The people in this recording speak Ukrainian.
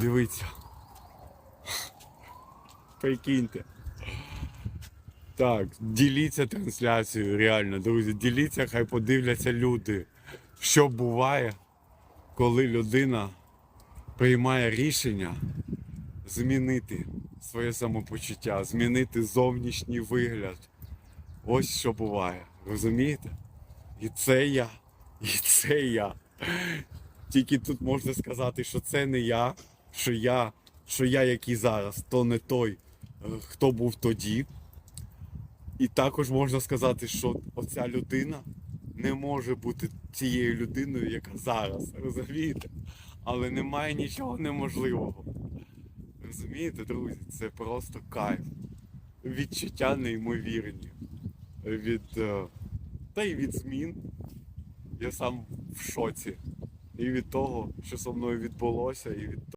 Дивіться. Прикиньте. Так, діліться трансляцією, реально, друзі. Діліться, хай подивляться люди, що буває, коли людина приймає рішення змінити своє самопочуття, змінити зовнішній вигляд. Ось що буває. Розумієте? І це я, і це я. Тільки тут можна сказати, що це не я, що я, що я який зараз, то не той, е, хто був тоді. І також можна сказати, що оця людина не може бути тією людиною, яка зараз. Розумієте? Але немає нічого неможливого. Розумієте, друзі? Це просто кайф. Відчуття неймовірні. Від. е, Та й від змін. Я сам в шоці. І від того, що зі мною відбулося, і від